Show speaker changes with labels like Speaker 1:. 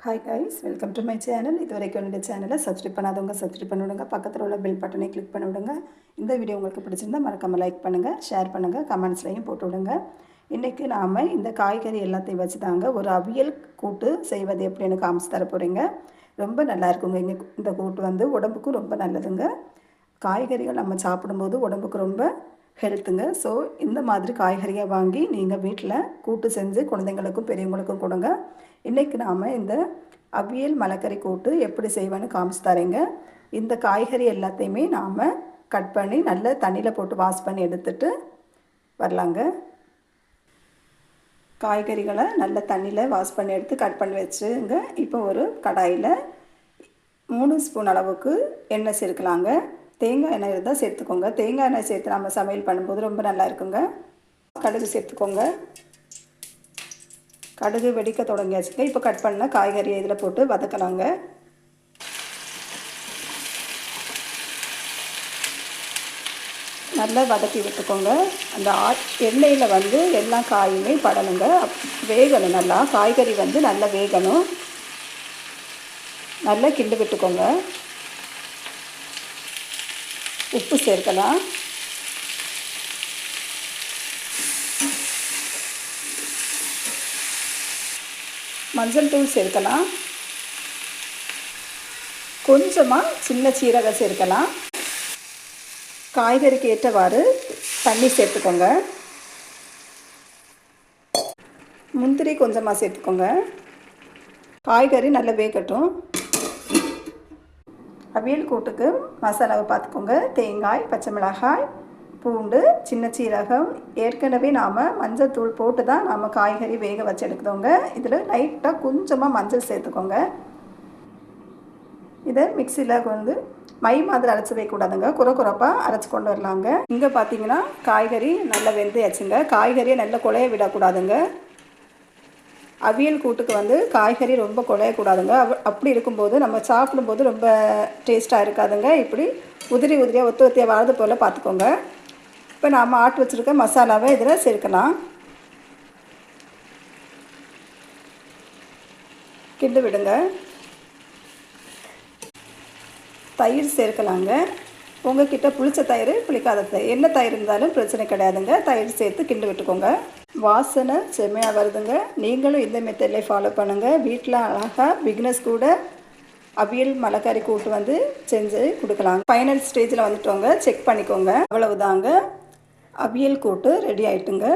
Speaker 1: Hi guys welcome to my channel இது வரைக்கும் என்னுடைய சேனலை சப்ஸ்கிரைப் பண்ணாதவங்க சப்ஸ்கிரைப் பண்ணி விடுங்க பக்கத்தில் உள்ள பெல் பட்டனை கிளிக் பண்ணி விடுங்க இந்த வீடியோ உங்களுக்கு பிடிச்சிருந்தா மறக்காமல் லைக் பண்ணுங்கள் ஷேர் பண்ணுங்கள் கமெண்ட்ஸ்லையும் போட்டு விடுங்க. இன்றைக்கி நாம் இந்த காய்கறி எல்லாத்தையும் வச்சு தாங்க ஒரு அவியல் கூட்டு செய்வது எப்படின்னு காமிச்சு தர போகிறீங்க ரொம்ப நல்லா இருக்குங்க. இன்னைக்கு இந்த கூட்டு வந்து உடம்புக்கும் ரொம்ப நல்லதுங்க. காய்கறிகள் நம்ம சாப்பிடும்போது உடம்புக்கு ரொம்ப ஹெல்த்துங்க. ஸோ இந்த மாதிரி காய்கறியை வாங்கி நீங்கள் வீட்டில் கூட்டு செஞ்சு குழந்தைங்களுக்கும் பெரியவங்களுக்கும் கொடுங்க. இன்றைக்கி நாம் இந்த அவியல் மலக்கறி கூட்டு எப்படி செய்வேன்னு காமிச்சு தரேங்க. இந்த காய்கறி எல்லாத்தையுமே நாம் கட் பண்ணி நல்ல தண்ணியில் போட்டு வாஷ் பண்ணி எடுத்துட்டு வரலாங்க. காய்கறிகளை நல்ல தண்ணியில் வாஷ் பண்ணி எடுத்து கட் பண்ணி வச்சுங்க. இப்போ ஒரு கடாயில் மூணு ஸ்பூன் அளவுக்கு எண்ணெய் சேர்க்கலாங்க. தேங்காய் எண்ணெய் இருந்தால் சேர்த்துக்கோங்க. தேங்காய் எண்ணெய் சேர்த்து நம்ம சமையல் பண்ணும்போது ரொம்ப நல்லா இருக்குங்க. கடுகு சேர்த்துக்கோங்க. கடுகு வெடிக்க தொடங்கியாச்சுங்க. இப்போ கட் பண்ண காய்கறியை இதில் போட்டு வதக்கலாங்க. நல்லா வதக்கி விட்டுக்கோங்க. அந்த ஆ எண்ணெயில் வந்து எல்லா காயுமே படணுங்க. வேகணும் நல்லா. காய்கறி வந்து நல்லா வேகணும். நல்லா கிண்டு விட்டுக்கோங்க. உப்பு சேர்க்கலாம். மஞ்சள் தூள் சேர்க்கலாம். கொஞ்சமாக சின்ன சீரகம் சேர்க்கலாம். காய்கறிக்கு ஏற்றவாறு தண்ணி சேர்த்துக்கோங்க. முந்திரி கொஞ்சமாக சேர்த்துக்கோங்க. காய்கறி நல்லா வேகட்டும். அவியல் கூட்டுக்கு மசாலாவை பார்த்துக்கோங்க. தேங்காய் பச்சை மிளகாய் பூண்டு சின்ன சீரகம். ஏற்கனவே நாம் மஞ்சள் தூள் போட்டு தான் நாம் காய்கறி வேக வச்சு எடுக்கிறோங்க இதில் லைட்டாக கொஞ்சமாக மஞ்சள் சேர்த்துக்கோங்க. இதை மிக்சியில் வந்து மை மாதிரி அரைச்சி வைக்கக்கூடாதுங்க குறை குறைப்பாக அரைச்சி கொண்டு வரலாங்க. இங்கே பார்த்தீங்கன்னா காய்கறி நல்லா வெந்தயாச்சுங்க. காய்கறியை நல்லா குழைய விடக்கூடாதுங்க. அவியல் கூட்டுக்கு வந்து காய்கறி ரொம்ப குழையக்கூடாதுங்க அப்படி இருக்கும்போது நம்ம சாப்பிடும்போது ரொம்ப டேஸ்ட்டாக இருக்காதுங்க. இப்படி உதிரி உதிரியாக ஒத்து ஒத்தியாக வாழ்றது போல் பார்த்துக்கோங்க. இப்போ நாம் ஆட்டு வச்சுருக்க மசாலாவை இதில் சேர்க்கலாம். கிண்டு விடுங்க. தயிர் சேர்க்கலாங்க. உங்ககிட்ட புளிச்ச தயிர் புளிக்காத தயிர். என்ன தயிர் இருந்தாலும் பிரச்சனை கிடையாதுங்க. தயிர் சேர்த்து கிண்டு விட்டுக்கோங்க. வாசனை செம்மையாக வருதுங்க. நீங்களும் இந்த மெத்தட்லேயே ஃபாலோ பண்ணுங்கள் வீட்டில் அழகாக பிக்னஸ் கூட அவியல் மலைக்கறி கூட்டு வந்து செஞ்சு கொடுக்கலாம். ஃபைனல் ஸ்டேஜில் வந்துட்டோங்க. செக் பண்ணிக்கோங்க. அவ்வளவுதாங்க. அவியல் கூட்டு ரெடி ஆயிட்டுங்க.